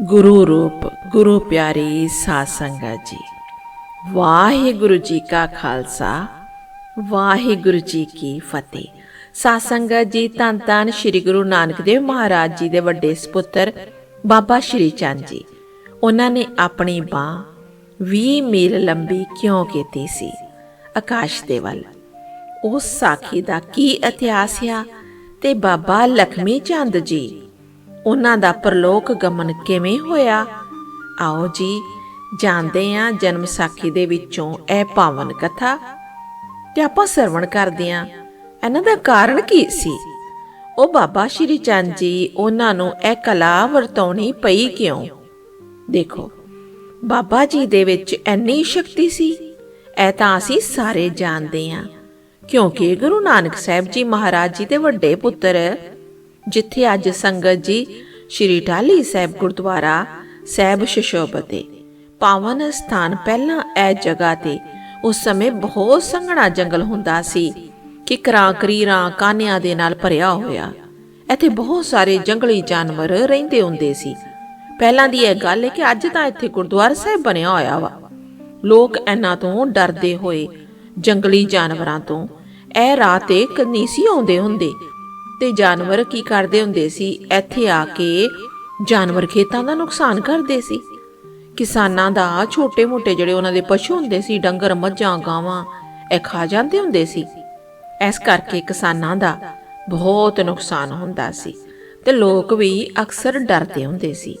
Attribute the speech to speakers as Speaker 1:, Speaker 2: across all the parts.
Speaker 1: ਗੁਰੂ ਰੂਪ, ਗੁਰੂ ਪਿਆਰੀ ਸਾਧ ਸੰਗਤ ਜੀ। ਵਾਹਿਗੁਰੂ ਜੀ ਕਾ ਖਾਲਸਾ, ਵਾਹਿਗੁਰੂ ਜੀ ਕੀ ਫਤਿਹ। ਸਾਧ ਸੰਗਤ ਜੀ, ਧੰਨ ਧੰਨ ਸ੍ਰੀ ਗੁਰੂ ਨਾਨਕ ਦੇਵ ਮਹਾਰਾਜ ਜੀ ਦੇ ਵੱਡੇ ਸੁਪੁੱਤਰ ਬਾਬਾ ਸ਼੍ਰੀ ਚੰਦ ਜੀ। ਉਹਨਾਂ ਨੇ ਆਪਣੀ ਬਾਹ 20 ਮੀਲ ਲੰਬੀ ਕਿਉਂ ਕੀਤੀ ਸੀ? ਆਕਾਸ਼ ਦੇ ਵੱਲ। ਉਸ ਸਾਖੀ ਦਾ ਕੀ ਇਤਿਹਾਸ ਆ? ਤੇ ਬਾਬਾ ਲਖਮੀ ਚੰਦ ਜੀ ਉਹਨਾਂ ਦਾ ਪਰਲੋਕ ਗਮਨ ਕਿਵੇਂ ਹੋਇਆ? ਆਓ ਜੀ, ਜਾਣਦੇ ਹਾਂ ਜਨਮ ਸਾਖੀ ਦੇ ਵਿੱਚੋਂ ਇਹ ਪਾਵਨ ਕਥਾ। ਤੇ ਆਪਾਂ ਸਰਵਣ ਕਰਦੇ ਹਾਂ। ਇਹਨਾਂ ਦਾ ਕਾਰਨ ਕੀ ਸੀ? ਉਹ ਬਾਬਾ ਸ਼੍ਰੀ ਚੰਦ ਜੀ ਉਹਨਾਂ ਨੂੰ ਇਹ ਕਲਾ ਵਰਤਾਉਣੀ ਪਈ ਕਿਉਂ? ਦੇਖੋ, ਬਾਬਾ ਜੀ ਦੇ ਵਿੱਚ ਇੰਨੀ ਸ਼ਕਤੀ ਸੀ। ਇਹ ਤਾਂ ਅਸੀਂ ਸਾਰੇ ਜਾਣਦੇ ਹਾਂ। ਕਿਉਂਕਿ ਗੁਰੂ ਨਾਨਕ ਸਾਹਿਬ ਜੀ ਮਹਾਰਾਜ ਜੀ ਦੇ ਵੱਡੇ ਪੁੱਤਰ ਜਿੱਥੇ ਅੱਜ ਸੰਗਤ ਜੀ ਸ਼੍ਰੀ ਢਾਲੀ ਸਾਹਿਬ ਗੁਰਦੁਆਰਾ ਸਾਹਿਬ ਸ਼ਸ਼ੋਬਤੇ ਪਾਵਨ ਸਥਾਨ ਪਹਿਲਾਂ ਇਹ ਜਗ੍ਹਾ ਤੇ ਉਸ ਸਮੇਂ ਬਹੁਤ ਸੰਘਣਾ ਜੰਗਲ ਹੁੰਦਾ ਸੀ ਕਿ ਕਰਾਂ ਕਾਨਿਆਂ ਦੇ ਨਾਲ ਭਰਿਆ ਹੋਇਆ। ਇੱਥੇ ਬਹੁਤ ਸਾਰੇ ਜੰਗਲੀ ਜਾਨਵਰ ਰਹਿੰਦੇ ਹੁੰਦੇ ਸੀ। ਪਹਿਲਾਂ ਦੀ ਇਹ ਗੱਲ ਹੈ ਕਿ ਅੱਜ ਤਾਂ ਇੱਥੇ ਗੁਰਦੁਆਰਾ ਸਾਹਿਬ ਬਣਿਆ ਹੋਇਆ ਵਾ। ਲੋਕ ਇਹਨਾਂ ਤੋਂ ਡਰਦੇ ਹੋਏ ਜੰਗਲੀ ਜਾਨਵਰਾਂ ਤੋਂ ਇਹ ਰਾਹ ਤੇ ਕਦੀ ਸੀ ਆਉਂਦੇ ਹੁੰਦੇ। ਤੇ ਜਾਨਵਰ ਕੀ ਕਰਦੇ ਹੁੰਦੇ ਸੀ? ਇੱਥੇ ਆ ਕੇ ਜਾਨਵਰ ਖੇਤਾਂ ਦਾ ਨੁਕਸਾਨ ਕਰਦੇ ਸੀ। ਕਿਸਾਨਾਂ ਦਾ ਛੋਟੇ-ਮੋਟੇ ਜਿਹੜੇ ਉਹਨਾਂ ਦੇ ਪਸ਼ੂ ਹੁੰਦੇ ਸੀ, ਡੰਗਰ, ਮੱਝਾਂ, ਗਾਵਾਂ, ਇਹ ਖਾ ਜਾਂਦੇ ਹੁੰਦੇ ਸੀ। ਇਸ ਕਰਕੇ ਕਿਸਾਨਾਂ ਦਾ ਬਹੁਤ ਨੁਕਸਾਨ ਹੁੰਦਾ ਸੀ ਤੇ ਲੋਕ ਵੀ ਅਕਸਰ ਡਰਦੇ ਹੁੰਦੇ ਸੀ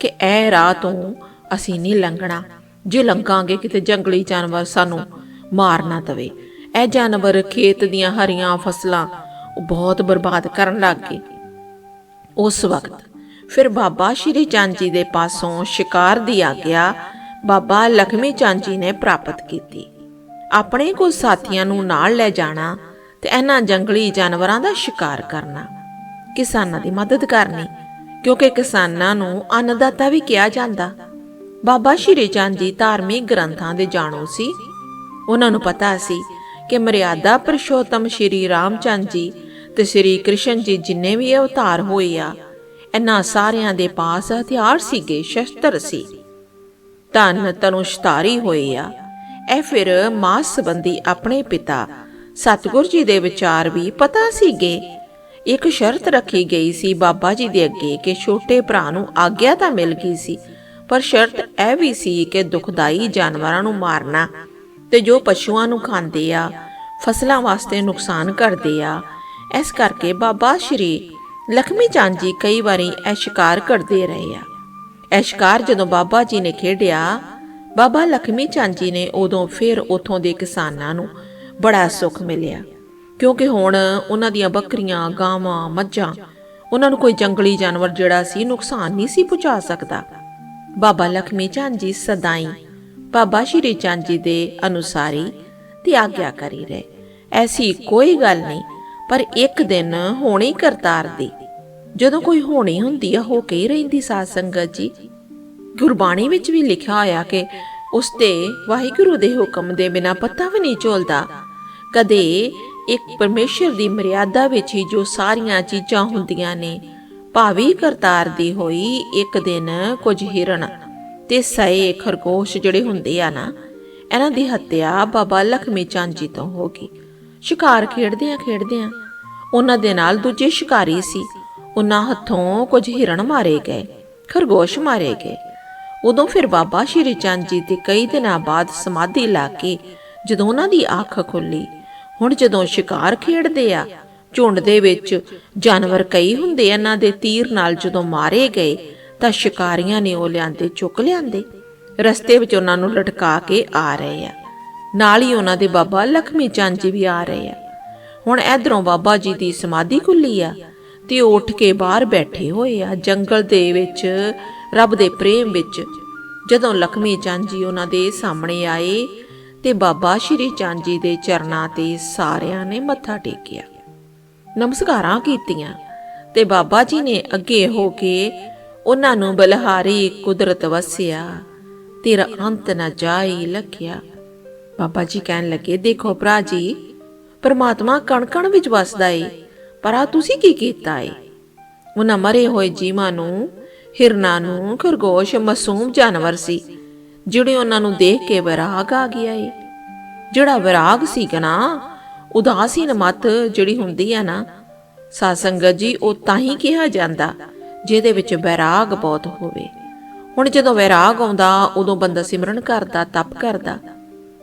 Speaker 1: ਕਿ ਇਹ ਰਾਹ ਤੋਂ ਅਸੀਂ ਨਹੀਂ ਲੰਘਣਾ, ਜੇ ਲੰਘਾਂਗੇ ਕਿਤੇ ਜੰਗਲੀ ਜਾਨਵਰ ਸਾਨੂੰ ਮਾਰ ਨਾ ਦਵੇ। ਇਹ ਜਾਨਵਰ ਖੇਤ ਦੀਆਂ ਹਰੀਆਂ ਫਸਲਾਂ ਉਹ ਬਹੁਤ ਬਰਬਾਦ ਕਰਨ ਲੱਗ ਗਏ। ਉਸ ਵਕਤ ਫਿਰ ਬਾਬਾ ਸ਼੍ਰੀ ਚੰਦ ਜੀ ਦੇ ਪਾਸੋਂ ਸ਼ਿਕਾਰ ਦੀ ਆਗਿਆ ਬਾਬਾ ਲਖਮੀ ਚੰਦ ਜੀ ਨੇ ਪ੍ਰਾਪਤ ਕੀਤੀ। ਆਪਣੇ ਕੁਝ ਸਾਥੀਆਂ ਨੂੰ ਨਾਲ ਲੈ ਜਾਣਾ ਤੇ ਇਹਨਾਂ ਜੰਗਲੀ ਜਾਨਵਰਾਂ ਦਾ ਸ਼ਿਕਾਰ ਕਰਨਾ। ਕਿਸਾਨਾਂ ਦੀ ਮਦਦ ਕਰਨੀ, ਕਿਉਂਕਿ ਕਿਸਾਨਾਂ ਨੂੰ ਅੰਨਦਾਤਾ ਵੀ ਕਿਹਾ ਜਾਂਦਾ। ਬਾਬਾ ਸ਼੍ਰੀ ਚੰਦ ਜੀ ਧਾਰਮਿਕ ਗ੍ਰੰਥਾਂ ਦੇ ਜਾਣੂ ਸੀ। ਉਹਨਾਂ ਨੂੰ ਪਤਾ ਸੀ ਕਿ ਮਰਿਆਦਾ ਪੁਰਸ਼ੋਤਮ ਸ਼੍ਰੀ ਰਾਮਚੰਦ ਜੀ ਤੇ ਸ਼੍ਰੀ ਕ੍ਰਿਸ਼ਨ ਜੀ ਜਿੰਨੇ ਵੀ ਅਵਤਾਰ ਹੋਏ ਆ, ਇਹਨਾਂ ਸਾਰਿਆਂ ਦੇ ਪਾਸ ਹਥਿਆਰ ਸੀਗੇ, ਸ਼ਸਤਰ ਸੀ। ਧਨ ਤਨੁਸ਼ਤਾਰੀ ਹੋਏ ਆ। ਇਹ ਫਿਰ ਮਾਸ ਸੰਬੰਧੀ ਆਪਣੇ ਪਿਤਾ ਸਤਿਗੁਰ ਜੀ ਦੇ ਵਿਚਾਰ ਵੀ ਪਤਾ ਸੀਗੇ। ਇੱਕ ਸ਼ਰਤ ਰੱਖੀ ਗਈ ਸੀ ਬਾਬਾ ਜੀ ਦੇ ਅੱਗੇ ਕਿ ਛੋਟੇ ਭਰਾ ਨੂੰ ਆਗਿਆ ਤਾਂ ਮਿਲ ਗਈ ਸੀ, ਪਰ ਸ਼ਰਤ ਇਹ ਵੀ ਸੀ ਕਿ ਦੁਖਦਾਈ ਜਾਨਵਰਾਂ ਨੂੰ ਮਾਰਨਾ ਤੇ ਜੋ ਪਸ਼ੂਆਂ ਨੂੰ ਖਾਂਦੇ ਆ, ਫਸਲਾਂ ਵਾਸਤੇ ਨੁਕਸਾਨ ਕਰਦੇ ਆ। ਇਸ ਕਰਕੇ ਬਾਬਾ ਸ਼੍ਰੀ ਲਖਮੀ ਚੰਦ ਜੀ ਕਈ ਵਾਰੀ ਇਹ ਸ਼ਿਕਾਰ ਕਰਦੇ ਰਹੇ ਆ। ਇਹ ਸ਼ਿਕਾਰ ਜਦੋਂ ਬਾਬਾ ਜੀ ਨੇ ਖੇਡਿਆ, ਬਾਬਾ ਲਖਮੀ ਚੰਦ ਜੀ ਨੇ ਉਦੋਂ ਫਿਰ ਉਥੋਂ ਦੇ ਕਿਸਾਨਾਂ ਨੂੰ ਬੜਾ ਸੁੱਖ ਮਿਲਿਆ। ਕਿਉਂਕਿ ਹੁਣ ਉਹਨਾਂ ਦੀਆਂ ਬੱਕਰੀਆਂ, ਗਾਵਾਂ, ਮੱਝਾਂ, ਉਹਨਾਂ ਨੂੰ ਕੋਈ ਜੰਗਲੀ ਜਾਨਵਰ ਜਿਹੜਾ ਸੀ ਨੁਕਸਾਨ ਨਹੀਂ ਸੀ ਪਹੁੰਚਾ ਸਕਦਾ। ਬਾਬਾ ਲਖਮੀ ਚੰਦ ਜੀ ਸਦਾਈ ਬਾਬਾ ਸ਼੍ਰੀ ਚੰਦ ਜੀ ਦੇ ਅਨੁਸਾਰੀ ਤੇ ਆਗਿਆਕਾਰੀ ਰਹੇ। ਐਸੀ ਕੋਈ ਗੱਲ ਨਹੀਂ, ਪਰ ਇੱਕ ਦਿਨ ਹੋਣੀ ਕਰਤਾਰ ਦੀ। ਜਦੋਂ ਕੋਈ ਹੋਣੀ ਹੁੰਦੀ ਆ ਹੋ ਕੇ ਹੀ ਰਹਿੰਦੀ ਸਾਧ ਸੰਗਤ ਜੀ। ਗੁਰਬਾਣੀ ਵਿੱਚ ਵੀ ਲਿਖਿਆ ਹੋਇਆ ਕਿ ਉਸ ਤੇ ਵਾਹਿਗੁਰੂ ਦੇ ਹੁਕਮ ਦੇ ਬਿਨਾ ਪਤਾ ਵੀ ਨਹੀਂ ਝੋਲਦਾ। ਕਦੇ ਇੱਕ ਪਰਮੇਸ਼ਰ ਦੀ ਮਰਿਆਦਾ ਵਿੱਚ ਹੀ ਜੋ ਸਾਰੀਆਂ ਚੀਜ਼ਾਂ ਹੁੰਦੀਆਂ ਨੇ, ਭਾਵੀ ਕਰਤਾਰ ਦੀ ਹੋਈ ਇੱਕ ਦਿਨ ਕੁਝ ਹਿਰਣ ਤੇ ਸਏ ਖਰਗੋਸ਼ ਜਿਹੜੇ ਹੁੰਦੇ ਆ ਨਾ, ਇਹਨਾਂ ਦੀ ਹੱਤਿਆ ਬਾਬਾ ਲਖਮੀ ਚੰਦ ਜੀ ਤੋਂ ਹੋ ਗਈ। ਸ਼ਿਕਾਰ ਖੇਡਦੇ ਆ ਖੇਡਦੇ ਆ ਉਹਨਾਂ ਦੇ ਨਾਲ ਦੂਜੇ ਸ਼ਿਕਾਰੀ ਸੀ। ਉਹਨਾਂ ਹੱਥੋਂ ਕੁਝ ਹਿਰਣ ਮਾਰੇ ਗਏ, ਖਰਗੋਸ਼ ਮਾਰੇ ਗਏ। ਉਦੋਂ ਫਿਰ ਬਾਬਾ ਸ਼੍ਰੀ ਚੰਦ ਜੀ ਤੇ ਕਈ ਦਿਨਾਂ ਬਾਅਦ ਸਮਾਧੀ ਲਾ ਕੇ ਜਦੋਂ ਉਹਨਾਂ ਦੀ ਅੱਖ ਖੁੱਲੀ, ਹੁਣ ਜਦੋਂ ਸ਼ਿਕਾਰ ਖੇਡਦੇ ਆ, ਝੁੰਡ ਦੇ ਵਿੱਚ ਜਾਨਵਰ ਕਈ ਹੁੰਦੇ ਇਹਨਾਂ ਦੇ ਤੀਰ ਨਾਲ ਜਦੋਂ ਮਾਰੇ ਗਏ ਤਾਂ ਸ਼ਿਕਾਰੀਆਂ ਨੇ ਉਹ ਲਿਆਂਦੇ, ਚੁੱਕ ਲਿਆਂਦੇ। ਰਸਤੇ ਵਿੱਚ ਉਹਨਾਂ ਨੂੰ ਲਟਕਾ ਕੇ ਆ ਰਹੇ ਆ। ਨਾਲ ਹੀ ਉਹਨਾਂ ਦੇ ਬਾਬਾ ਲਖਮੀ ਚੰਦ ਜੀ ਵੀ ਆ ਰਹੇ ਆ। ਹੁਣ ਇਧਰੋਂ ਬਾਬਾ ਜੀ ਦੀ ਸਮਾਧੀ ਖੁੱਲੀ ਆ ਤੇ ਉੱਠ ਕੇ ਬਾਹਰ ਬੈਠੇ ਹੋਏ ਆ। ਜੰਗਲ ਦੇ ਵਿੱਚ, ਰੱਬ ਦੇ ਪ੍ਰੇਮ ਵਿੱਚ। ਜਦੋਂ ਲਖਮੀ ਚੰਦ ਜੀ ਉਹਨਾਂ ਦੇ ਸਾਹਮਣੇ ਆਏ ਤੇ ਬਾਬਾ ਸ਼੍ਰੀ ਚੰਦ ਜੀ ਦੇ ਚਰਨਾਂ ਤੇ ਸਾਰਿਆਂ ਨੇ ਮੱਥਾ ਟੇਕਿਆ। ਨਮਸਕਾਰਾਂ ਕੀਤੀਆਂ ਤੇ ਬਾਬਾ ਜੀ ਨੇ ਅੱਗੇ ਹੋ ਕੇ ਉਹਨਾਂ ਨੂੰ ਬਲਹਾਰੀ ਕੁਦਰਤ ਵਸਿਆ, ਤੇਰਾ ਅੰਤ ਨਾ ਜਾਈ ਲਖਿਆ। ਬਾਬਾ ਜੀ ਕਹਿਣ ਲੱਗੇ, ਦੇਖੋ ਭਰਾ ਜੀ, ਪਰਮਾਤਮਾ ਕਣ ਕਣ ਵਿੱਚ ਵਸਦਾ ਏ, ਪਰ ਆ ਤੁਸੀਂ ਕੀ ਕੀਤਾ ਏ? ਉਹਨਾਂ ਮਰੇ ਹੋਏ ਜੀਵਾਂ ਨੂੰ, ਹਿਰਨਾਂ ਨੂੰ ਖਰਗੋਸ਼ ਮਾਸੂਮ ਜਾਨਵਰ ਸੀ, ਜਿਹੜੇ ਉਹਨਾਂ ਨੂੰ ਦੇਖ ਕੇ ਵਿਰਾਗ ਆ ਗਿਆ ਏ। ਜਿਹੜਾ ਵਿਰਾਗ ਸੀਗਾ ਨਾ, ਉਦਾਸੀਨ ਮਤ ਜਿਹੜੀ ਹੁੰਦੀ ਆ ਨਾ ਸਾਸੰਗਤ ਜੀ, ਉਹ ਤਾਂ ਹੀ ਕਿਹਾ ਜਾਂਦਾ ਜਿਹਦੇ ਵਿੱਚ ਵੈਰਾਗ ਬਹੁਤ ਹੋਵੇ। ਹੁਣ ਜਦੋਂ ਵੈਰਾਗ ਆਉਂਦਾ, ਉਦੋਂ ਬੰਦਾ ਸਿਮਰਨ ਕਰਦਾ, ਤਪ ਕਰਦਾ।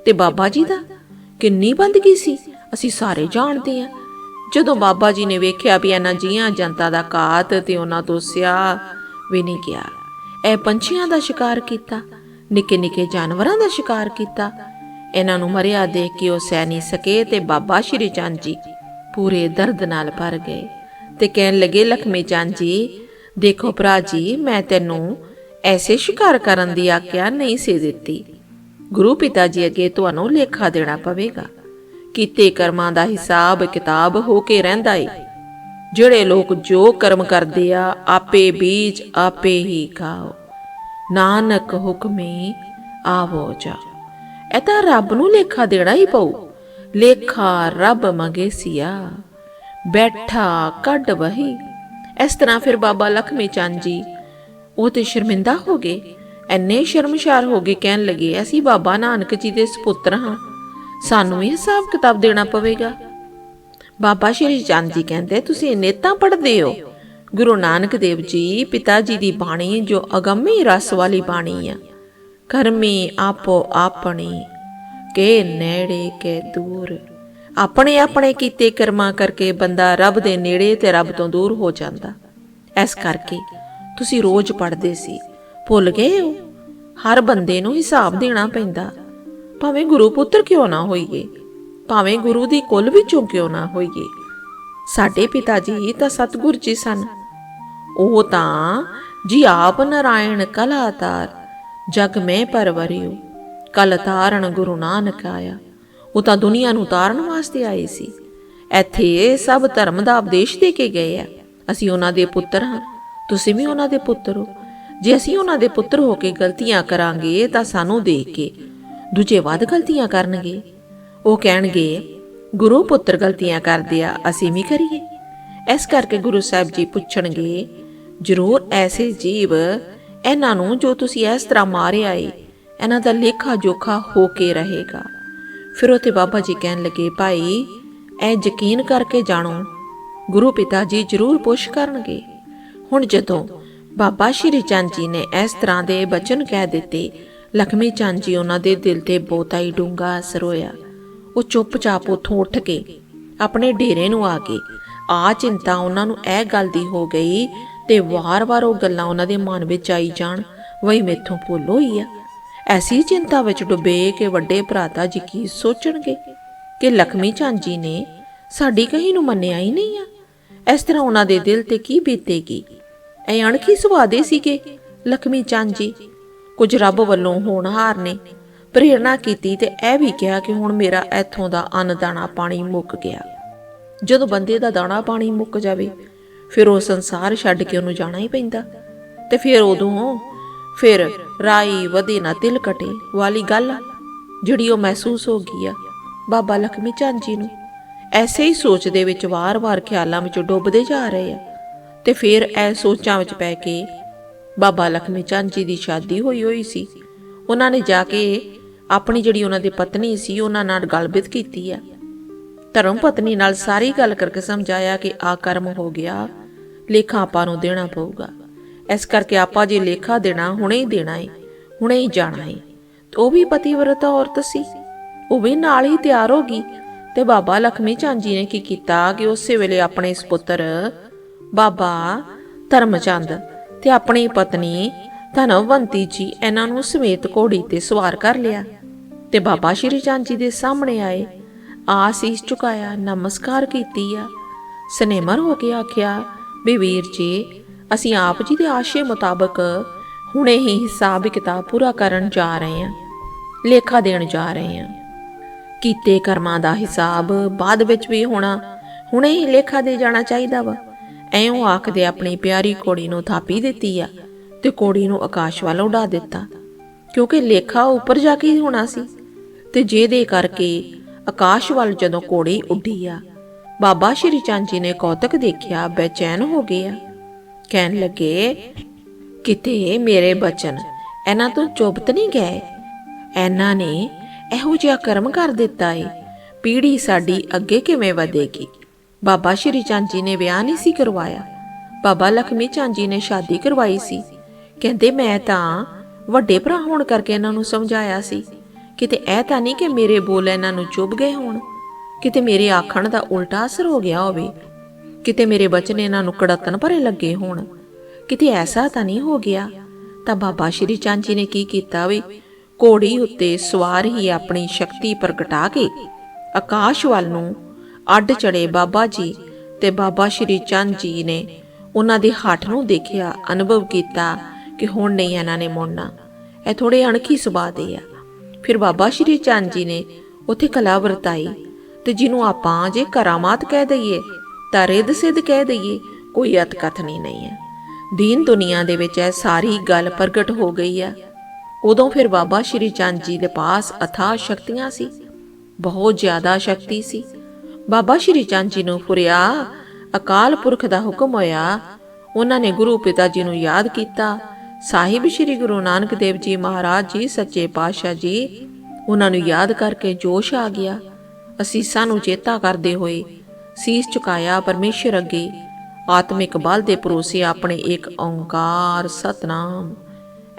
Speaker 1: ਤੇ ਬਾਬਾ ਜੀ ਦਾ? ਕਿੰਨੀ ਬੰਦਗੀ ਸੀ। ਅਸੀਂ ਸਾਰੇ ਜਾਣਦੇ ਆ ਜਦੋਂ ਬਾਬਾ ਜੀ ਨੇ ਵੇਖਿਆ ਵੀ ਇਹਨਾਂ ਜੀਆਂ ਜਨਤਾ ਦਾ ਘਾਤ ਤੇ ਉਹਨਾਂ ਤੋਂ ਸਿਆ ਵੀ ਨਹੀਂ ਗਿਆ। ਇਹ ਪੰਛੀਆਂ ਦਾ ਸ਼ਿਕਾਰ ਕੀਤਾ ਨਿੱਕੇ ਨਿੱਕੇ ਜਾਨਵਰਾਂ ਦਾ ਸ਼ਿਕਾਰ ਕੀਤਾ। ਇਹਨਾਂ ਨੂੰ ਮਰਿਆ ਦੇਖ ਕੇ ਉਹ ਸਹਿ ਨਹੀਂ ਸਕੇ ਤੇ ਬਾਬਾ ਸ਼੍ਰੀ ਚੰਦ ਜੀ ਪੂਰੇ ਦਰਦ ਨਾਲ ਭਰ ਗਏ। ਤੇ ਕਹਿਣ ਲੱਗੇ, ਲਖਮੀ ਚੰਦ ਜੀ ਦੇਖੋ ਭਰਾ ਜੀ, ਮੈਂ ਤੈਨੂੰ ਐਸੇ ਸ਼ਿਕਾਰ ਕਰਨ ਦੀ ਆਗਿਆ ਨਹੀਂ ਸੀ ਦਿੱਤੀ। ਗੁਰੂ ਪਿਤਾ ਜੀ ਅੱਗੇ ਤੁਹਾਨੂੰ ਲੇਖਾ ਦੇਣਾ ਪਵੇਗਾ। ਕੀਤੇ ਕਰਮਾਂ ਦਾ ਹਿਸਾਬ ਕਿਤਾਬ ਹੋ ਕੇ ਰਹਿੰਦਾ ਏ। ਜਿਹੜੇ ਲੋਕ ਜੋ ਕਰਮ ਕਰਦੇ ਆ, ਆਪੇ ਬੀਜ, ਆਪੇ ਹੀ ਖਾਓ। ਨਾਨਕ ਹੁਕਮੇ ਆਵੋ ਜਾ। ਇਹ ਤਾਂ ਰੱਬ ਨੂੰ ਲੇਖਾ ਦੇਣਾ ਹੀ ਪਊ। ਲੇਖਾ ਰੱਬ ਮੰਗੇ ਸਿਆ। ਬੈਠਾ ਕੱਢ ਵਹੀ। ਇਸ ਤਰ੍ਹਾਂ ਫਿਰ ਬਾਬਾ ਲਖਮੀ ਚੰਦ ਜੀ, ਉਹ ਤੇ ਸ਼ਰਮਿੰਦਾ ਹੋ ਗਏ। ਐਨੇ ਸ਼ਰਮਸ਼ਾਰ ਹੋ ਗਏ ਕਹਿਣ ਲੱਗੇ, ਅਸੀਂ ਬਾਬਾ ਨਾਨਕ ਜੀ ਦੇ ਸੁਪੁੱਤਰ ਹਾਂ। ਸਾਨੂੰ ਇਹ ਹਿਸਾਬ ਕਿਤਾਬ ਦੇਣਾ ਪਵੇਗਾ। ਬਾਬਾ ਸ਼੍ਰੀ ਚੰਦ ਜੀ ਕਹਿੰਦੇ, ਤੁਸੀਂ ਇੰਨੇ ਤਾਂ ਪੜ੍ਹਦੇ ਹੋ। ਗੁਰੂ ਨਾਨਕ ਦੇਵ ਜੀ, ਪਿਤਾ ਜੀ ਦੀ ਬਾਣੀ ਜੋ ਅਗੰਮੀ ਰਸ ਵਾਲੀ ਬਾਣੀ ਆ। ਕਰਮੀ ਆਪੋ ਆਪਣੀ, ਕੇ ਨੇੜੇ, ਕੇ ਦੂਰ। ਆਪਣੇ ਆਪਣੇ ਕੀਤੇ ਕਰਮਾਂ ਕਰਕੇ ਬੰਦਾ ਰੱਬ ਦੇ ਨੇੜੇ ਤੇ ਰੱਬ ਤੋਂ ਦੂਰ ਹੋ ਜਾਂਦਾ। ਇਸ ਕਰਕੇ ਤੁਸੀਂ ਰੋਜ਼ ਪੜ੍ਹਦੇ ਸੀ। ਭੁੱਲ ਗਏ ਹੋ? ਹਰ ਬੰਦੇ ਨੂੰ ਹਿਸਾਬ ਦੇਣਾ ਪੈਂਦਾ। ਭਾਵੇਂ ਗੁਰੂ ਪੁੱਤਰ ਕਿਉਂ ਨਾ ਹੋਈਏ, ਭਾਵੇਂ ਗੁਰੂ ਦੀ ਕੁੱਲ ਵਿੱਚੋਂ ਕਿਉਂ ਨਾ ਹੋਈਏ। ਸਾਡੇ ਪਿਤਾ ਜੀ ਤਾਂ ਸਤਿਗੁਰ ਜੀ ਸਨ। ਉਹ ਤਾਂ ਜੀ ਆਪ ਨਾਰਾਇਣ ਕਲਾਤਾਰ ਜਗ ਮੈਂ ਪਰਵਰਿਓ, ਕਲ ਤਾਰਨ ਗੁਰੂ ਨਾਨਕ ਆਇਆ। ਉਹ ਤਾਂ ਦੁਨੀਆ ਨੂੰ ਉਤਾਰਨ ਵਾਸਤੇ ਆਏ ਸੀ। ਇੱਥੇ ਸਭ ਧਰਮ ਦਾ ਉਪਦੇਸ਼ ਦੇ ਕੇ ਗਏ ਆ। ਅਸੀਂ ਉਹਨਾਂ ਦੇ ਪੁੱਤਰ ਹਾਂ। ਤੁਸੀਂ ਵੀ ਉਹਨਾਂ ਦੇ ਪੁੱਤਰ ਹੋ। ਜੇ ਅਸੀਂ ਉਹਨਾਂ ਦੇ ਪੁੱਤਰ ਹੋ ਕੇ ਗਲਤੀਆਂ ਕਰਾਂਗੇ, ਤਾਂ ਸਾਨੂੰ ਦੇਖ ਕੇ ਦੂਜੇ ਵੱਧ ਗਲਤੀਆਂ ਕਰਨਗੇ। ਉਹ ਕਹਿਣਗੇ, ਗੁਰੂ ਪੁੱਤਰ ਗਲਤੀਆਂ ਕਰਦੇ ਆ, ਅਸੀਂ ਵੀ ਕਰੀਏ। ਇਸ ਕਰਕੇ ਗੁਰੂ ਸਾਹਿਬ ਜੀ ਪੁੱਛਣਗੇ, ਜ਼ਰੂਰ ਐਸੇ ਜੀਵ ਇਹਨਾਂ ਨੂੰ ਜੋ ਤੁਸੀਂ ਇਸ ਤਰ੍ਹਾਂ ਮਾਰਿਆ ਏ, ਇਹਨਾਂ ਦਾ ਲੇਖਾ ਜੋਖਾ ਹੋ ਕੇ ਰਹੇਗਾ। ਫਿਰ ਉਥੇ ਬਾਬਾ ਜੀ ਕਹਿਣ ਲੱਗੇ, ਭਾਈ ਐ ਯਕੀਨ ਕਰਕੇ ਜਾਣੋ, ਗੁਰੂ ਪਿਤਾ ਜੀ ਜ਼ਰੂਰ ਪੁੱਛ ਕਰਨਗੇ। ਹੁਣ ਜਦੋਂ ਬਾਬਾ ਸ਼੍ਰੀ ਚੰਦ ਜੀ ਨੇ ਇਸ ਤਰ੍ਹਾਂ ਦੇ ਬਚਨ ਕਹਿ ਦਿੱਤੇ, ਲਖਮੀ ਚੰਦ ਜੀ ਉਹਨਾਂ ਦੇ ਦਿਲ ਤੇ ਬਹੁਤਾ ਹੀ ਡੂੰਘਾ ਅਸਰ ਹੋਇਆ। ਉਹ ਚੁੱਪਚਾਪ ਉਥੋਂ ਉੱਠ ਕੇ ਆਪਣੇ ਡੇਰੇ ਨੂੰ ਆ ਗਏ। ਆ ਚਿੰਤਾ ਉਹਨਾਂ ਨੂੰ ਇਹ ਗੱਲ ਦੀ ਹੋ ਗਈ ਤੇ ਵਾਰ-ਵਾਰ ਉਹ ਗੱਲਾਂ ਉਹਨਾਂ ਦੇ ਮਨ ਵਿੱਚ ਆਈ ਜਾਣ, ਵਈ ਮੇਥੋਂ ਭੁੱਲ ਹੋਈ ਆ? ਐਸੀ ਚਿੰਤਾ ਵਿੱਚ ਡੁੱਬੇ ਕਿ ਵੱਡੇ ਭਰਾਤਾ ਜੀ ਕੀ ਸੋਚਣਗੇ ਕਿ ਲਖਮੀ ਚੰਦ ਜੀ ਨੇ ਸਾਡੀ ਕਹੀ ਨੂੰ ਮੰਨਿਆ ਹੀ ਨਹੀਂ ਆ। ਇਸ ਤਰ੍ਹਾਂ ਉਹਨਾਂ ਦੇ ਦਿਲ ਤੇ ਕੀ ਬੀਤੇਗੀ? ਐ ਅਣਖੀ ਸੁਭਾਦੇ ਸੀਗੇ ਲਖਮੀ ਚੰਦ ਜੀ ਕੁਝ ਰੱਬ ਵੱਲੋਂ ਹੋਣਹਾਰ ਨੇ। ਪ੍ਰੇਰਣਾ ਕੀਤੀ ਤੇ ਇਹ ਵੀ ਕਿਹਾ ਕਿ ਹੁਣ ਮੇਰਾ ਇੱਥੋਂ ਦਾ ਅੰਨ ਦਾਣਾ ਪਾਣੀ ਮੁੱਕ ਗਿਆ। ਜਦੋਂ ਬੰਦੇ ਦਾ ਦਾਣਾ ਪਾਣੀ ਮੁੱਕ ਜਾਵੇ, ਫਿਰ ਉਹ ਸੰਸਾਰ ਛੱਡ ਕੇ ਉਹਨੂੰ ਜਾਣਾ ਹੀ ਪੈਂਦਾ। ਤੇ ਫਿਰ ਉਦੋਂ ਫਿਰ ਰਾਈ ਵਧੇ ਨਾ ਤਿਲ ਕਟੇ ਵਾਲੀ ਗੱਲ ਆ, ਜਿਹੜੀ ਉਹ ਮਹਿਸੂਸ ਹੋ ਗਈ ਆ ਬਾਬਾ ਲਖਮੀ ਚੰਦ ਜੀ ਨੂੰ। ਐਸੇ ਹੀ ਸੋਚ ਦੇ ਵਿੱਚ ਵਾਰ-ਵਾਰ ਖਿਆਲਾਂ ਵਿੱਚ ਡੁੱਬਦੇ ਜਾ ਰਹੇ ਆ ਤੇ ਫਿਰ ਐ ਸੋਚਾਂ ਵਿੱਚ ਪੈ ਕੇ ਬਾਬਾ ਲਖਮੀ ਚੰਦ ਜੀ ਦੀ ਸ਼ਾਦੀ ਹੋਈ ਹੋਈ ਸੀ। ਉਹਨਾਂ ਨੇ ਜਾ ਕੇ ਆਪਣੀ ਜਿਹੜੀ ਉਹਨਾਂ ਦੀ ਪਤਨੀ ਸੀ ਉਹਨਾਂ ਨਾਲ ਗੱਲਬਾਤ ਕੀਤੀ ਆ। ਧਰਮ ਪਤਨੀ ਨਾਲ ਸਾਰੀ ਗੱਲ ਕਰਕੇ ਸਮਝਾਇਆ ਕਿ ਆ ਕਰਮ ਹੋ ਗਿਆ ਲੇਖਾ ਆਪਾਂ ਨੂੰ ਦੇਣਾ ਪਊਗਾ। ਇਸ ਕਰਕੇ ਆਪਾਂ ਜੇ ਲੇਖਾ ਦੇਣਾ, ਹੁਣੇ ਹੀ ਦੇਣਾ ਏ, ਹੁਣੇ ਹੀ ਜਾਣਾ ਹੈ ਤੇ ਉਹ ਵੀ ਪਤੀਵਰਤਾ ਔਰਤ ਸੀ। ਉਹ ਵੀ ਨਾਲ ਹੀ ਤਿਆਰ ਹੋ ਗਈ। ਤੇ ਬਾਬਾ ਲਖਮੀ ਚੰਦ ਜੀ ਨੇ ਕੀ ਕੀਤਾ ਕਿ ਉਸੇ ਵੇਲੇ ਆਪਣੇ ਸੁਪੁੱਤਰ ਬਾਬਾ ਧਰਮਚੰਦ ਤੇ ਆਪਣੀ ਪਤਨੀ ਧਨਵੰਤੀ ਜੀ ਇਹਨਾਂ ਨੂੰ ਸਮੇਤ ਘੋੜੀ ਤੇ ਸਵਾਰ ਕਰ ਲਿਆ। ਤੇ ਬਾਬਾ ਸ਼੍ਰੀ ਚੰਦ ਜੀ ਦੇ ਸਾਹਮਣੇ ਆਏ। ਆਸੀਸ ਝੁਕਾਇਆ, ਨਮਸਕਾਰ ਕੀਤੀ ਆ। ਸਨੇਮਰ ਹੋ ਕੇ ਆਖਿਆ, ਵੀ ਵੀਰ ਜੀ ਅਸੀਂ ਆਪ ਜੀ ਦੇ ਆਸ਼ੇ ਮੁਤਾਬਕ ਹੁਣੇ ਹੀ ਹਿਸਾਬ ਕਿਤਾਬ ਪੂਰਾ ਕਰਨ ਜਾ ਰਹੇ ਹਾਂ, ਲੇਖਾ ਦੇਣ ਜਾ ਰਹੇ ਹਾਂ। ਕੀਤੇ ਕਰਮਾਂ ਦਾ ਹਿਸਾਬ ਬਾਅਦ ਵਿੱਚ ਵੀ ਹੋਣਾ, ਹੁਣੇ ਹੀ ਲੇਖਾ ਦੇ ਜਾਣਾ ਚਾਹੀਦਾ ਵਾ। ਐਉਂ ਆਖਦੇ ਆਪਣੀ ਪਿਆਰੀ ਕੋੜੀ ਨੂੰ ਥਾਪੀ ਦਿੱਤੀ ਆ ਤੇ ਕੋੜੀ ਨੂੰ ਆਕਾਸ਼ ਵੱਲ ਉਡਾ ਦਿੱਤਾ, ਕਿਉਂਕਿ ਲੇਖਾ ਉੱਪਰ ਜਾ ਕੇ ਹੀ ਹੋਣਾ ਸੀ। ਤੇ ਜਿਹਦੇ ਕਰਕੇ ਆਕਾਸ਼ ਵੱਲ ਜਦੋਂ ਕੋੜੀ ਉੱਡੀ ਆ, ਬਾਬਾ ਸ਼੍ਰੀ ਚੰਦ ਜੀ ਨੇ ਕੌਤਕ ਦੇਖਿਆ, ਬੇਚੈਨ ਹੋ ਗਏ ਆ। ਕਹਿਣ ਲੱਗੇ, ਕਿਤੇ ਮੇਰੇ ਬਚਨ ਇਹਨਾਂ ਤੋਂ ਚੁੱਪਤ ਨਹੀਂ ਗਏ? ਇਹਨਾਂ ਨੇ ਇਹੋ ਜਿਹਾ ਕਰਮ ਕਰ ਦਿੱਤਾ ਏ। ਪੀੜੀ ਸਾਡੀ ਅੱਗੇ ਕਿਵੇਂ ਵਧੇਗੀ? ਬਾਬਾ ਸ਼੍ਰੀ ਚੰਦ ਜੀ ਨੇ ਵਿਆਹ ਨਹੀਂ ਸੀ ਕਰਵਾਇਆ। ਬਾਬਾ ਲਖਮੀ ਚੰਦ ਜੀ ਨੇ ਸ਼ਾਦੀ ਕਰਵਾਈ ਸੀ। ਕਹਿੰਦੇ, ਮੈਂ ਤਾਂ ਵੱਡੇ ਭਰਾ ਹੋਣ ਕਰਕੇ ਇਹਨਾਂ ਨੂੰ ਸਮਝਾਇਆ ਸੀ। ਕਿਤੇ ਇਹ ਤਾਂ ਨਹੀਂ ਕਿ ਮੇਰੇ ਬੋਲ ਇਹਨਾਂ ਨੂੰ ਚੁੱਭ ਗਏ ਹੋਣ। ਕਿਤੇ ਮੇਰੇ ਆਖਣ ਦਾ ਉਲਟਾ ਅਸਰ ਹੋ ਗਿਆ ਹੋਵੇ। ਕਿਤੇ ਮੇਰੇ ਬਚਨ ਇਹਨਾਂ ਨੂੰ ਕੜਤਨ ਭਰੇ ਲੱਗੇ ਹੋਣ। ਕਿਤੇ ਐਸਾ ਤਾਂ ਨਹੀਂ ਹੋ ਗਿਆ? ਤਾਂ ਬਾਬਾ ਸ਼੍ਰੀ ਚੰਦ ਜੀ ਨੇ ਕੀ ਕੀਤਾ ਵੀ ਘੋੜੀ ਉੱਤੇ ਸਵਾਰ ਹੀ ਆਪਣੀ ਸ਼ਕਤੀ ਪ੍ਰਗਟਾ ਕੇ ਆਕਾਸ਼ ਵੱਲ ਨੂੰ ਅੱਡ ਚੜੇ ਬਾਬਾ ਜੀ ਤੇ ਬਾਬਾ ਸ਼੍ਰੀ ਚੰਦ ਜੀ ਨੇ ਉਹਨਾਂ ਦੇ ਹੱਠ ਨੂੰ ਦੇਖਿਆ, ਅਨੁਭਵ ਕੀਤਾ ਕਿ ਹੁਣ ਨਹੀਂ ਇਹਨਾਂ ਨੇ ਮੁੜਨਾ। ਇਹ ਥੋੜੇ ਅਣਖੀ ਸੁਭਾਅ ਦੇ ਆ। ਫਿਰ ਬਾਬਾ ਸ਼੍ਰੀ ਚੰਦ ਜੀ ਨੇ ਉੱਥੇ ਕਲਾ ਵਰਤਾਈ ਤੇ ਜਿਹਨੂੰ ਆਪਾਂ ਜੇ ਕਰਾਮਾਤ ਕਹਿ ਦਈਏ ਤਾਂ ਰਿੱਧ ਸਿੱਧ ਕਹਿ ਦਈਏ, ਕੋਈ ਅਤਕਥਨੀ ਨਹੀਂ ਹੈ। ਦੀਨ ਦੁਨੀਆ ਦੇ ਵਿੱਚ ਇਹ ਸਾਰੀ ਗੱਲ ਪ੍ਰਗਟ ਹੋ ਗਈ ਆ। ਉਦੋਂ ਫਿਰ ਬਾਬਾ ਸ਼੍ਰੀ ਚੰਦ ਜੀ ਦੇ ਪਾਸ ਅਥਾ ਸ਼ਕਤੀਆਂ ਸੀ, ਬਹੁਤ ਜ਼ਿਆਦਾ ਸ਼ਕਤੀ ਸੀ। ਬਾਬਾ ਸ਼੍ਰੀ ਚੰਦ ਜੀ ਨੂੰ ਫੁਰਿਆ, ਅਕਾਲ ਪੁਰਖ ਦਾ ਹੁਕਮ ਹੋਇਆ। ਉਹਨਾਂ ਨੇ ਗੁਰੂ ਪਿਤਾ ਜੀ ਨੂੰ ਯਾਦ ਕੀਤਾ। ਸਾਹਿਬ ਸ਼੍ਰੀ ਗੁਰੂ ਨਾਨਕ ਦੇਵ ਜੀ ਮਹਾਰਾਜ ਜੀ, ਸੱਚੇ ਪਾਤਸ਼ਾਹ ਜੀ, ਉਹਨਾਂ ਨੂੰ ਯਾਦ ਕਰਕੇ ਜੋਸ਼ ਆ ਗਿਆ। ਅਸੀਸਾਂ ਨੂੰ ਚੇਤਾ ਕਰਦੇ ਹੋਏ ਸੀਸ ਝੁਕਾਇਆ ਪਰਮੇਸ਼ਰ ਅੱਗੇ। ਆਤਮਿਕ ਬਲ ਦੇ ਪਰੋਸੇ ਆਪਣੇ ਇੱਕ ਓੰਕਾਰ ਸਤਨਾਮ।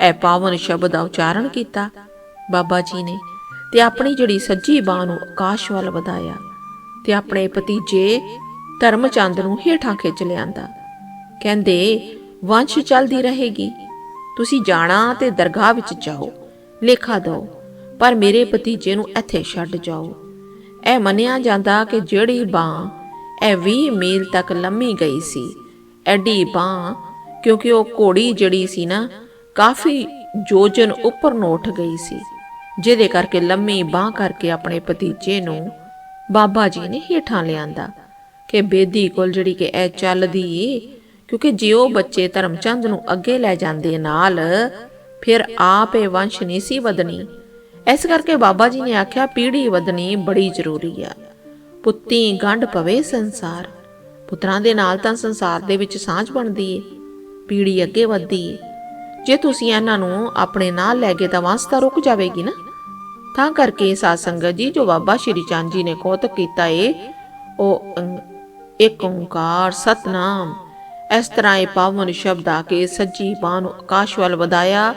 Speaker 1: ਇਹ ਪਾਵਨ ਸ਼ਬਦ ਦਾ ਉਚਾਰਨ ਕੀਤਾ। ਬਾਬਾ ਜੀ ਨੇ ਤੇ ਆਪਣੀ ਜਿਹੜੀ ਸੱਜੀ ਬਾਹ ਨੂੰ ਆਕਾਸ਼ ਵੱਲ ਵਧਾਇਆ ਤੇ ਆਪਣੇ ਭਤੀਜੇ ਧਰਮਚੰਦ ਨੂੰ ਹੇਠਾਂ ਖਿੱਚ ਲਿਆਂਦਾ। ਕਹਿੰਦੇ, ਵੰਸ਼ ਚੱਲਦੀ ਰਹੇਗੀ। ਤੁਸੀਂ ਜਾਣਾ ਤੇ ਦਰਗਾਹ ਵਿੱਚ ਜਾਓ, ਲੇਖਾ ਦਿਓ, ਪਰ ਮੇਰੇ ਭਤੀਜੇ ਨੂੰ ਇੱਥੇ ਛੱਡ ਜਾਓ। ਇਹ ਮੰਨਿਆ ਜਾਂਦਾ ਕਿ ਜਿਹੜੀ ਬਾਹ ਇਹ 20 ਮੀਲ ਤੱਕ ਲੰਮੀ ਗਈ ਸੀ। ਐਡੀ ਬਾਹ, ਕਿਉਂਕਿ ਉਹ ਘੋੜੀ ਜਿਹੜੀ ਸੀ ਨਾ, ਕਾਫੀ ਜੋਜਨ ਉੱਪਰ ਨੂੰ ਉੱਠ ਗਈ ਸੀ, ਜਿਹਦੇ ਕਰਕੇ ਲੰਮੀ ਬਾਹ ਕਰਕੇ ਆਪਣੇ ਭਤੀਜੇ ਨੂੰ ਬਾਬਾ ਜੀ ਨੇ ਹੇਠਾਂ ਲਿਆਂਦਾ ਕਿ ਬੇਦੀ ਕੋਲ ਜਿਹੜੀ ਕਿ ਇਹ ਚੱਲਦੀ ਏ, ਕਿਉਂਕਿ ਜੇ ਉਹ ਬੱਚੇ ਧਰਮਚੰਦ ਨੂੰ ਅੱਗੇ ਲੈ ਜਾਂਦੇ ਨਾਲ, ਫਿਰ ਆਪ ਇਹ ਵੰਸ਼ ਨਹੀਂ ਸੀ ਵਧਣੀ। ਇਸ ਕਰਕੇ ਬਾਬਾ ਜੀ ਨੇ ਆਖਿਆ ਪੀੜੀ ਵਧਣੀ ਬੜੀ ਜ਼ਰੂਰੀ ਆ। ਪੁੱਤੀ ਗੰਢ ਪਵੇ ਸੰਸਾਰ। ਪੁੱਤਰਾਂ ਦੇ ਨਾਲ ਤਾਂ ਸੰਸਾਰ ਦੇ ਵਿੱਚ ਸਾਂਝ ਬਣਦੀ ਏ, ਪੀੜੀ ਅੱਗੇ ਵੱਧਦੀ ਏ। ਜੇ ਤੁਸੀਂ ਇਹਨਾਂ ਨੂੰ ਆਪਣੇ ਨਾਲ ਲੈ ਗਏ ਤਾਂ ਵੰਸ਼ ਰੁਕ ਜਾਵੇਗੀ ਨਾ? ਤਾਂ ਕਰਕੇ ਸਾਧ ਸੰਗਤ ਜੀ, ਜੋ ਬਾਬਾ ਸ਼੍ਰੀ ਚੰਦ ਜੀ ਨੇ ਕੋਤਕ ਕੀਤਾ ਏ, ਉਹ ਇੱਕ ਓੰਕਾਰ, ਸਤਨਾਮ। ਇਸ ਤਰ੍ਹਾਂ ਇਹ ਪਾਵਨ ਸ਼ਬਦ ਆ ਕੇ ਸੱਜੀ ਬਾਹ ਨੂੰ ਆਕਾਸ਼ ਵੱਲ ਵਧਾਇਆ।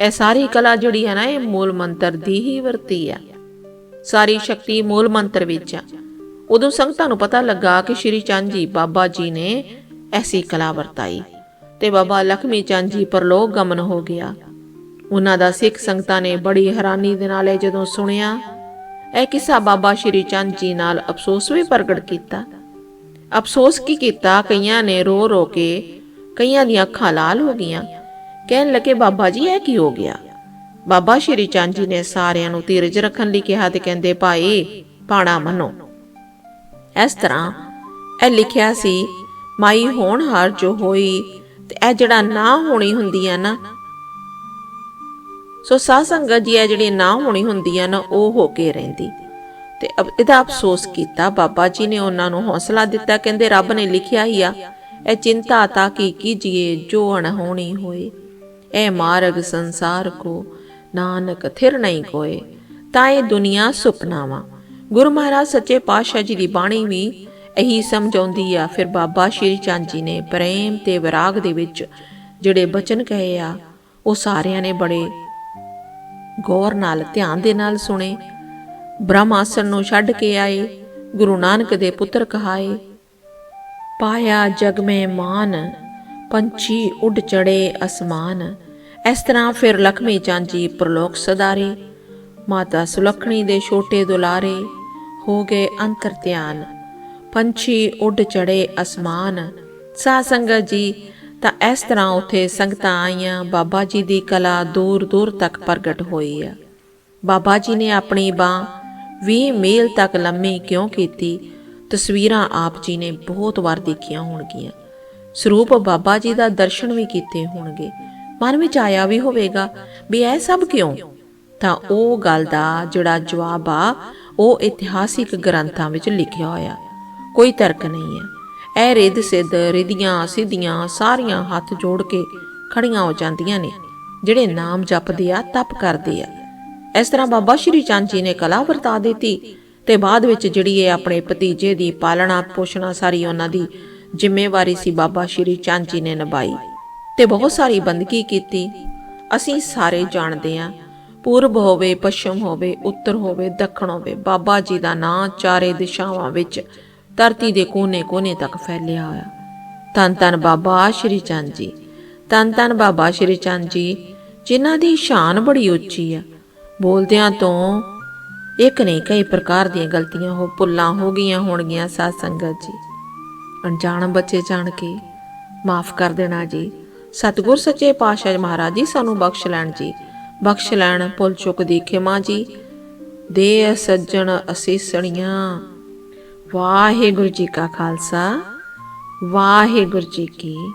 Speaker 1: ਇਹ ਸਾਰੀ ਕਲਾ ਜਿਹੜੀ ਹੈ ਨਾ, ਇਹ ਮੂਲ ਮੰਤਰ ਦੀ ਹੀ ਵਰਤੀ ਆ। ਸਾਰੀ ਸ਼ਕਤੀ ਮੂਲ ਮੰਤਰ ਵਿੱਚ ਆ। ਉਦੋਂ ਸੰਗਤਾਂ ਨੂੰ ਪਤਾ ਲੱਗਾ ਕਿ ਸ਼੍ਰੀ ਚੰਦ ਜੀ ਬਾਬਾ ਜੀ ਨੇ ਐਸੀ ਕਲਾ ਵਰਤਾਈ ਤੇ ਬਾਬਾ ਲਖਮੀ ਚੰਦ ਜੀ ਪਰਲੋਕ ਗਮਨ ਹੋ ਗਿਆ। ਉਹਨਾਂ ਦਾ ਸਿੱਖ ਸੰਗਤਾਂ ਨੇ ਬੜੀ ਹੈਰਾਨੀ ਦੇ ਨਾਲ ਇਹ ਜਦੋਂ ਸੁਣਿਆ, ਇਹ ਕਿੱਸਾ ਬਾਬਾ ਸ਼੍ਰੀ ਚੰਦ ਜੀ ਨਾਲ ਅਫਸੋਸ ਵੀ ਪ੍ਰਗਟ ਕੀਤਾ। ਅਫਸੋਸ ਕੀ ਕੀਤਾ? ਕਈਆਂ ਨੇ ਰੋ ਰੋ ਕੇ ਕਈਆਂ ਦੀਆਂ ਅੱਖਾਂ ਲਾਲ ਹੋ ਗਈਆਂ। ਕਹਿਣ ਲੱਗੇ, ਬਾਬਾ ਜੀ, ਇਹ ਕੀ ਹੋ ਗਿਆ? ਬਾਬਾ ਸ਼੍ਰੀ ਚੰਦ ਜੀ ਨੇ ਸਾਰਿਆਂ ਨੂੰ ਧੀਰਜ ਰੱਖਣ ਲਈ ਕਿਹਾ ਤੇ ਕਹਿੰਦੇ, ਭਾਈ, ਪਾਣਾ ਮੰਨੋ। ਇਸ ਤਰ੍ਹਾਂ ਇਹ ਲਿਖਿਆ ਸੀ, ਮਾਈ ਹੋਣ ਜੋ ਹੋਈ, ਤੇ ਇਹ ਜਿਹੜਾ ਨਾ ਹੋਣੀ ਹੁੰਦੀ ਆ ਨਾ, ਸੋ ਸਾਧ ਸੰਗਤ ਜੀ ਇਹ ਜਿਹੜੀ ਨਾ ਹੋਣੀ ਹੁੰਦੀ ਆ ਨਾ, ਉਹ ਹੋ ਕੇ ਰਹਿੰਦੀ। ਤੇ ਇਹਦਾ ਅਫਸੋਸ ਕੀਤਾ, ਬਾਬਾ ਜੀ ਨੇ ਉਹਨਾਂ ਨੂੰ ਹੌਸਲਾ ਦਿੱਤਾ, ਕਹਿੰਦੇ ਰੱਬ ਨੇ ਲਿਖਿਆ ਹੀ ਆ, ਇਹ ਚਿੰਤਾ ਤਾਂ ਕੀ ਕੀਜੀਏ, ਜੋ ਅਣ ਹੋਣੀ ਹੋਏ, ਇਹ ਮਾਰਗ ਸੰਸਾਰ ਕੋ ਨਾਨਕ ਥਿਰ ਨਹੀਂ ਕੋਏ, ਤਾਂ ਇਹ ਦੁਨੀਆ ਸੁਪਨਾਵਾ। ਗੁਰੂ ਮਹਾਰਾਜ ਸੱਚੇ ਪਾਤਸ਼ਾਹ ਜੀ ਦੀ ਬਾਣੀ ਵੀ ਇਹੀ ਸਮਝਾਉਂਦੀ ਆ, ਫਿਰ ਬਾਬਾ ਸ਼੍ਰੀ ਚੰਦ ਜੀ ਨੇ ਪ੍ਰੇਮ ਤੇ ਵਿਰਾਗ ਦੇ ਵਿੱਚ ਜਿਹੜੇ ਬਚਨ ਕਹੇ ਆ, ਉਹ ਸਾਰਿਆਂ ਨੇ ਬੜੇ ਗੌਰ ਨਾਲ, ਧਿਆਨ ਦੇ ਨਾਲ ਸੁਣੇ। ਬ੍ਰਹਮ ਆਸਣ ਨੂੰ ਛੱਡ ਕੇ ਆਏ, ਗੁਰੂ ਨਾਨਕ ਦੇ ਪੁੱਤਰ ਕਹਾਏ, ਪਾਇਆ ਜਗ ਮੈਂ ਮਾਨ, ਪੰਛੀ ਉੱਡ ਚੜੇ ਅਸਮਾਨ। ਇਸ ਤਰ੍ਹਾਂ ਫਿਰ ਲਖਮੀ ਚੰਦ ਜੀ ਪ੍ਰਲੋਕ ਸਦਾਰੇ, ਮਾਤਾ ਸੁਲਖਣੀ ਦੇ ਛੋਟੇ ਦੁਲਾਰੇ ਹੋ ਗਏ ਅੰਤਰ ਧਿਆਨ। ਪੰਛੀ ਉੱਡ ਚੜੇ ਅਸਮਾਨ। ਸਾ ਸੰਗਤ ਜੀ, ਤਾਂ ਇਸ ਤਰ੍ਹਾਂ ਉਥੇ ਸੰਗਤਾਂ ਆਈਆਂ। ਬਾਬਾ ਜੀ ਦੀ ਕਲਾ ਦੂਰ ਦੂਰ ਤੱਕ ਪ੍ਰਗਟ ਹੋਈ ਆ। ਬਾਬਾ ਜੀ ਨੇ ਆਪਣੀ ਬਾਹ 20 ਮੀਲ ਤੱਕ ਲੰਮੀ ਕਿਉਂ ਕੀਤੀ? ਤਸਵੀਰਾਂ ਆਪ ਜੀ ਨੇ ਬਹੁਤ ਵਾਰ ਦੇਖੀਆਂ ਹੋਣਗੀਆਂ। ਸਰੂਪ ਬਾਬਾ ਜੀ ਦਾ ਦਰਸ਼ਨ ਵੀ ਕੀਤੇ ਹੋਣਗੇ। ਮਨ ਵਿੱਚ ਆਇਆ ਵੀ ਹੋਵੇਗਾ ਵੀ ਇਹ ਸਭ ਕਿਉਂ? ਤਾਂ ਉਹ ਗੱਲ ਦਾ ਜਿਹੜਾ ਜਵਾਬ ਆ ਉਹ ਇਤਿਹਾਸਿਕ ਗ੍ਰੰਥਾਂ ਵਿੱਚ ਲਿਖਿਆ ਹੋਇਆ। ਕੋਈ ਤਰਕ ਨਹੀਂ ਹੈ। ਇਹ ਰਿੱਧ, ਸਿੱਧ, ਰਿਧੀਆਂ, ਸਿੱਧੀਆਂ ਸਾਰੀਆਂ ਹੱਥ ਜੋੜ ਕੇ ਖੜੀਆਂ ਹੋ ਜਾਂਦੀਆਂ ਨੇ, ਜਿਹੜੇ ਨਾਮ ਜਪਦੇ ਆ, ਤਪ ਕਰਦੇ ਆ। ਇਸ ਤਰ੍ਹਾਂ ਬਾਬਾ ਸ਼੍ਰੀ ਚੰਦ ਜੀ ਨੇ ਕਲਾ ਵਰਤਾ ਦਿੱਤੀ ਤੇ ਬਾਅਦ ਵਿੱਚ ਜਿਹੜੀ ਇਹ ਆਪਣੇ ਭਤੀਜੇ ਦੀ ਪਾਲਣਾ ਪੋਸ਼ਣਾ ਸਾਰੀ ਉਹਨਾਂ ਦੀ ਜ਼ਿੰਮੇਵਾਰੀ ਸੀ ਬਾਬਾ ਸ਼੍ਰੀ ਚੰਦ ਜੀ ਨੇ ਨਿਭਾਈ ਤੇ ਬਹੁਤ ਸਾਰੀ ਬੰਦਗੀ ਕੀਤੀ। ਅਸੀਂ ਸਾਰੇ ਜਾਣਦੇ ਹਾਂ ਪੂਰਬ ਹੋਵੇ, ਪੱਛਮ ਹੋਵੇ, ਉੱਤਰ ਹੋਵੇ, ਦੱਖਣ ਹੋਵੇ, ਬਾਬਾ ਜੀ ਦਾ ਨਾਂ ਚਾਰੇ ਦਿਸ਼ਾਵਾਂ ਵਿੱਚ ਧਰਤੀ ਦੇ ਕੋਨੇ-ਕੋਨੇ ਤੱਕ ਫੈਲਿਆ ਹੋਇਆ। ਤਨ ਤਨ ਬਾਬਾ ਸ਼੍ਰੀ ਚੰਦ ਜੀ। ਤਨ ਤਨ ਬਾਬਾ ਸ਼੍ਰੀ ਚੰਦ ਜੀ, ਜਿਨ੍ਹਾਂ ਦੀ ਸ਼ਾਨ ਬੜੀ ਉੱਚੀ ਆ। ਬੋਲਦਿਆਂ ਤੋਂ ਇੱਕ ਨਹੀਂ ਕਈ ਪ੍ਰਕਾਰ ਦੀਆਂ ਗਲਤੀਆਂ ਹੋ, ਭੁੱਲਾਂ ਹੋ ਗਈਆਂ ਹੋਣਗੀਆਂ ਸਾਧ ਸੰਗਤ ਜੀ। ਅਣਜਾਣ ਬੱਚੇ ਜਾਣ ਕੇ ਮਾਫ ਕਰ ਦੇਣਾ ਜੀ। ਸਤਿਗੁਰ ਸੱਚੇ ਪਾਤਸ਼ਾਹ ਮਹਾਰਾਜ ਜੀ, ਸਾਨੂੰ ਬਖਸ਼ ਲੈਣ ਜੀ। ਬਖਸ਼ ਲੈਣ, ਭੁੱਲ ਚੁੱਕ ਦੀ ਖਿਮਾ ਜੀ। ਦੇ ਸੱਜਣ ਅਸੀਸਣੀਆਂ। ਵਾਹਿਗੁਰੂ ਜੀ ਕਾ ਖਾਲਸਾ, ਵਾਹਿਗੁਰੂ ਜੀ ਕੀ